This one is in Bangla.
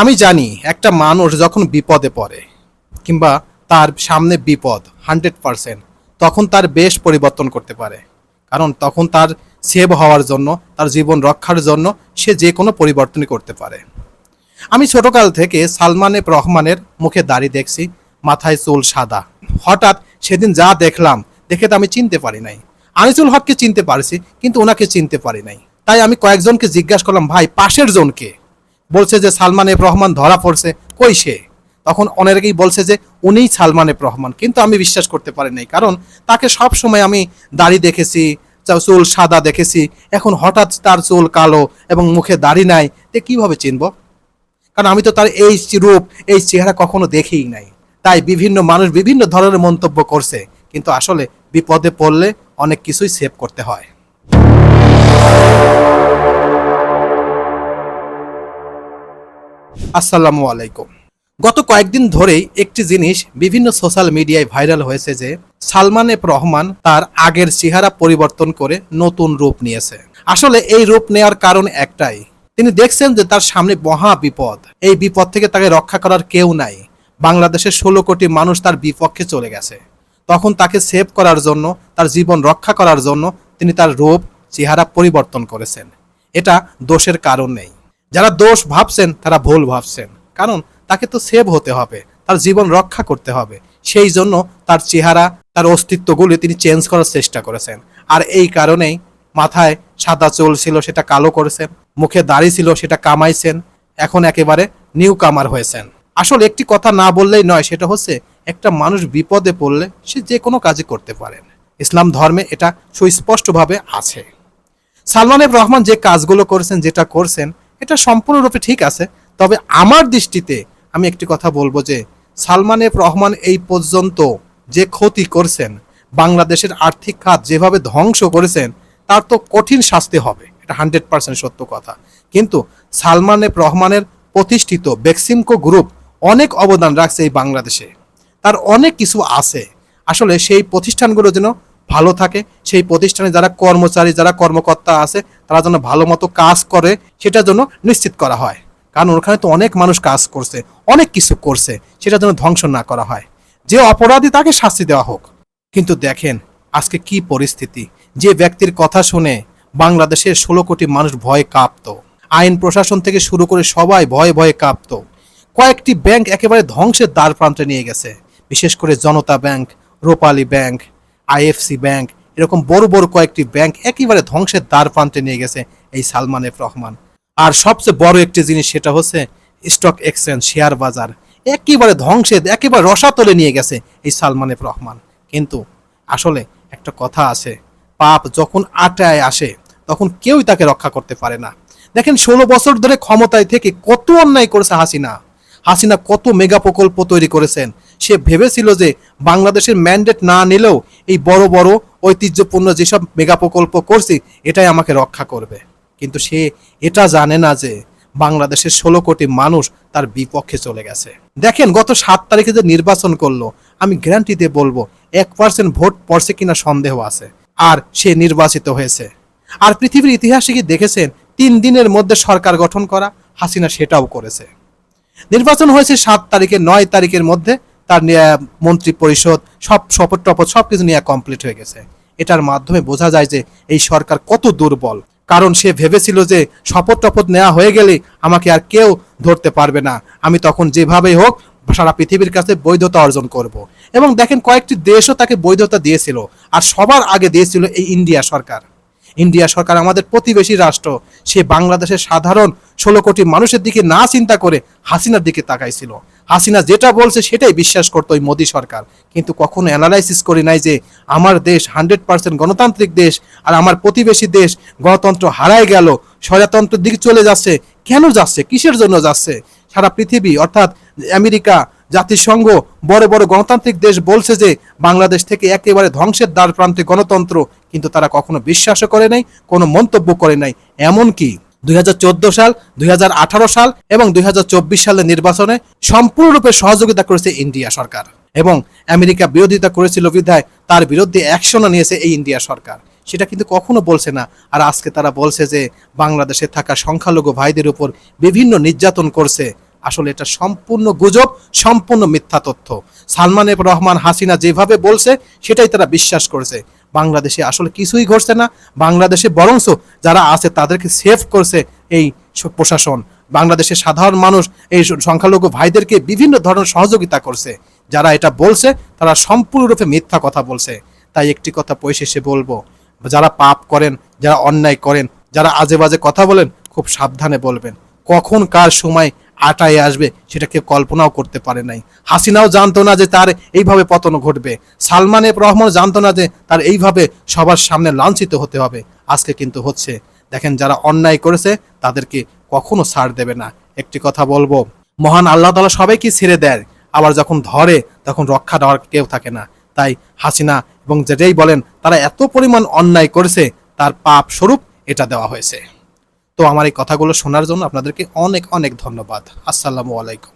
আমি জানি একটা মানুষ যখন বিপদে পড়ে কিংবা তার সামনে বিপদ, হান্ড্রেড পারসেন্ট, তখন তার বেশ পরিবর্তন করতে পারে। কারণ তখন তার সেভ হওয়ার জন্য, তার জীবন রক্ষার জন্য সে যে কোনো পরিবর্তনই করতে পারে। আমি ছোটকাল থেকে সালমান রহমানের মুখে দাড়ি দেখছি, মাথায় চুল সাদা। হঠাৎ সেদিন যা দেখলাম, দেখে তো আমি চিনতে পারি নাই। আনিসুল হককে চিনতে পারছি, কিন্তু ওনাকে চিনতে পারি নাই। তাই আমি কয়েকজনকে জিজ্ঞাসা করলাম, ভাই, পাশের জনকে? বলছে যে সালমান এফ রহমান ধরা পড়ছে, কই সে? তখন অনেকেই বলছে যে উনিই সালমান এফ রহমান, কিন্তু আমি বিশ্বাস করতে পারি নাই। কারণ তাকে সব সময় আমি দাড়ি দেখেছি চুল সাদা দেখেছি, এখন হঠাৎ তার চুল কালো এবং মুখে দাড়ি নাই, তে কীভাবে চিনব? কারণ আমি তো তার এই রূপ, এই চেহারা কখনো দেখেই নাই। তাই বিভিন্ন মানুষ বিভিন্ন ধরনের মন্তব্য করছে, কিন্তু আসলে বিপদে পড়লে অনেক কিছুই সেভ করতে হয়। আসসালামু আলাইকুম। গত কয়েকদিন ধরেই একটি জিনিস বিভিন্ন সোশ্যাল মিডিয়ায় ভাইরাল হয়েছে যে, সালমান এফ রহমান তার আগের চেহারা পরিবর্তন করে নতুন রূপ নিয়েছে। আসলে এই রূপ নেওয়ার কারণ একটাই। তিনি দেখছেন যে তার সামনে মহা বিপদ। এই বিপদ থেকে তাকে রক্ষা করার কেউ নাই। বাংলাদেশের ষোলো কোটি মানুষ তার বিপক্ষে চলে গেছে। তখন তাকে সেভ করার জন্য, তার জীবন রক্ষা করার জন্য তিনি তার রূপ, চেহারা পরিবর্তন করেছেন। এটা দোষের কারণ নেই। যারা দোষ ভাবছেন, তারা ভুল ভাবছেন। কারণ তাকে তো সেভ হতে হবে, তার জীবন রক্ষা করতে হবে। সেই জন্য তার চেহারা, তার অস্তিত্বগুলি তিনি চেঞ্জ করার চেষ্টা করেছেন। আর এই কারণেই মাথায় সাদা চুল ছিল, সেটা কালো করেছেন, মুখে দাড়ি ছিল, সেটা কামাইছেন, এখন একেবারে নিউ কামার হয়েছেন। আসলে একটি কথা না বললেই নয়, সেটা হচ্ছে একটা মানুষ বিপদে পড়লে সে যে কোনো কাজই করতে পারেন ইসলাম ধর্মে এটা সুস্পষ্টভাবে আছে। সালমান রহমান যে কাজগুলো করেছেন, যেটা করছেন এটা সম্পূর্ণরূপে ঠিক আছে, তবে আমার দৃষ্টিতে আমি একটি কথা বলব যে সালমান এফ রহমান এই পর্যন্ত যে ক্ষতি করছেন, বাংলাদেশের আর্থিক খাত যেভাবে ধ্বংস করেছেন, তার তো কঠিন শাস্তি হবে, এটা হান্ড্রেড পার্সেন্ট সত্য কথা। কিন্তু সালমান এফ রহমানের প্রতিষ্ঠিত বেক্সিমকো গ্রুপ অনেক অবদান রাখছে এই বাংলাদেশে। তার অনেক কিছু আছে। আসলে সেই প্রতিষ্ঠানগুলো যেন ভালো থাকে, সেই প্রতিষ্ঠানে যারা কর্মচারী, যারা কর্মকর্তা আছে, তারা যেন ভালো মতো কাজ করে সেটা যেন নিশ্চিত করা হয়। কারণ ওখানে তো অনেক মানুষ কাজ করছে, অনেক কিছু করছে সেটা যেন ধ্বংস না করা হয়। যে অপরাধী তাকে শাস্তি দেওয়া হোক। কিন্তু দেখেন, আজকে কি পরিস্থিতি। যে ব্যক্তির কথা শুনে বাংলাদেশের ষোলো কোটি মানুষ ভয়ে কাঁপত, আইন প্রশাসন থেকে শুরু করে সবাই ভয়ে ভয়ে কাঁপত, কয়েকটি ব্যাংক একেবারে ধ্বংসের দ্বার প্রান্তে নিয়ে গেছে। বিশেষ করে Janata bank, Rupali bank IFC bank, এরকম বড় বড় কয়েকটি ব্যাংক একেবারে ধ্বংসের দ্বার প্রান্তে নিয়ে গেছে এই সালমান এফ রহমান। আর সবচেয়ে বড় একটি জিনিস সেটা হচ্ছে স্টক এক্সচেঞ্জ শেয়ার বাজার। একেবারে ধ্বংসের, একেবারে রসাতলে নিয়ে গেছে এই সালমান এফ রহমান। কিন্তু আসলে একটা কথা আছে, পাপ যখন আটায় আসে, তখন কেউই তাকে রক্ষা করতে পারে না। দেখেন ষোলো বছর ধরে ক্ষমতায় থেকে কত অন্যায় করেছে হাসিনা। হাসিনা কত মেগা প্রকল্প তৈরি করেছেন সে ভেবেছিল যে বাংলাদেশের ম্যান্ডেট না নিলেও এই বড় বড় ঐতিহ্যপূর্ণ যেসব মেগা প্রকল্প করছি, এটাই আমাকে রক্ষা করবে। কিন্তু সে এটা জানে না যে বাংলাদেশের ষোলো কোটি মানুষ তার বিপক্ষে চলে গেছে। দেখেন, গত সাত তারিখে যে নির্বাচন করল, আমি গ্যারান্টি দিয়ে বলব, এক পার্সেন্ট ভোট পড়ছে কিনা সন্দেহ আছে। আর সে নির্বাচিত হয়েছে। আর পৃথিবীর ইতিহাসে কি দেখেছেন? তিন দিনের মধ্যে সরকার গঠন করা, হাসিনা সেটাও করেছে। নির্বাচন হয়েছে সাত তারিখে, নয় তারিখের মধ্যে তার মন্ত্রী পরিষদ, সব শপথ টপথ সব কিছু নিয়ে কমপ্লিট হয়ে গেছে। এটার মাধ্যমে বোঝা যায় যে এই সরকার কত দুর্বল। কারণ সে ভেবেছিল যে শপথ টপথ নেওয়া হয়ে গেলে আমাকে আর কেউ ধরতে পারবে না। আমি তখন যেভাবেই হোক সারা পৃথিবীর কাছে বৈধতা অর্জন করব। এবং দেখেন কয়েকটি দেশও তাকে বৈধতা দিয়েছিল। আর সবার আগে দিয়েছিল এই ইন্ডিয়া সরকার। ইন্ডিয়া সরকার আমাদের প্রতিবেশী রাষ্ট্র, সে বাংলাদেশের সাধারণ ষোলো কোটি মানুষের দিকে না চিন্তা করে হাসিনার দিকে তাকাইছিল। হাসিনা যেটা বলছে সেটাই বিশ্বাস করতো ওই মোদী সরকার। কিন্তু কখনো অ্যানালাইসিস করি নাই যে আমার দেশ হান্ড্রেড পার্সেন্ট গণতান্ত্রিক দেশ আর আমার প্রতিবেশী দেশ গণতন্ত্র হারায় গেল, স্বজাতন্ত্রের দিকে চলে যাচ্ছে, কেন যাচ্ছে, কিসের জন্য যাচ্ছে? সারা পৃথিবী অর্থাৎ আমেরিকা জাতিসংঘ বড় বড় গণতান্ত্রিক দেশ বলছে যে বাংলাদেশ থেকে একেবারে ধ্বংসের দ্বার প্রান্তে গণতন্ত্র, কিন্তু তারা কখনো বিশ্বাসও করে নাই, কোনো মন্তব্য করে নাই। এমনকি দুই হাজার চোদ্দ সাল, দুই হাজার আঠারো সাল এবং দুই সালের নির্বাচনে সম্পূর্ণরূপে সহযোগিতা করেছে ইন্ডিয়া সরকার এবং আমেরিকা বিরোধিতা করেছিল বিধায় তার বিরুদ্ধে অ্যাকশনও নিয়েছে এই ইন্ডিয়া সরকার। সেটা কিন্তু কখনো বলছে না। আর আজকে তারা বলছে যে বাংলাদেশে থাকা সংখ্যালঘু ভাইদের উপর বিভিন্ন নির্যাতন করছে। আসলে এটা সম্পূর্ণ গুজব, সম্পূর্ণ মিথ্যা তথ্য। সালমান রহমান হাসিনা যেভাবে বলছে, সেটাই তারা বিশ্বাস করেছে। বাংলাদেশে আসলে কিছুই ঘটছে না। বাংলাদেশে বরংস যারা আছে, তাদেরকে সেভ করছে এই প্রশাসন। বাংলাদেশের সাধারণ মানুষ, এই সংখ্যালঘু ভাইদেরকে বিভিন্ন ধরনের সহযোগিতা করছে। যারা এটা বলছে, তারা সম্পূর্ণরূপে মিথ্যা কথা বলছে। তাই একটি কথা পরিশেষে বলব, যারা পাপ করেন, যারা অন্যায় করেন, যারা আজে বাজে কথা বলেন, খুব সাবধানে বলবেন। কখন কার সময় আটায় আসবে, সেটা কেউ কল্পনাও করতে পারে নাই। হাসিনাও জানতো না যে তার এইভাবে পতন ঘটবে। সালমান রহমান জানতো না যে তার এইভাবে সবার সামনে লাঞ্ছিত হতে হবে। আজকে কিন্তু হচ্ছে। দেখেন, যারা অন্যায় করেছে, তাদেরকে কখনো ছাড় দেবে না। একটি কথা বলব, মহান আল্লাহ তালা সবাইকে ছেড়ে দেয়। আবার যখন ধরে, তখন রক্ষা দেওয়ার কেউ থাকে না। তাই হাসিনা এবং যেটাই বলেন, তারা এত পরিমাণ অন্যায় করেছে, তার পাপ স্বরূপ এটা দেওয়া হয়েছে। তো আমার এই কথাগুলো শোনার জন্য আপনাদেরকে অনেক অনেক ধন্যবাদ। আসসালামু আলাইকুম।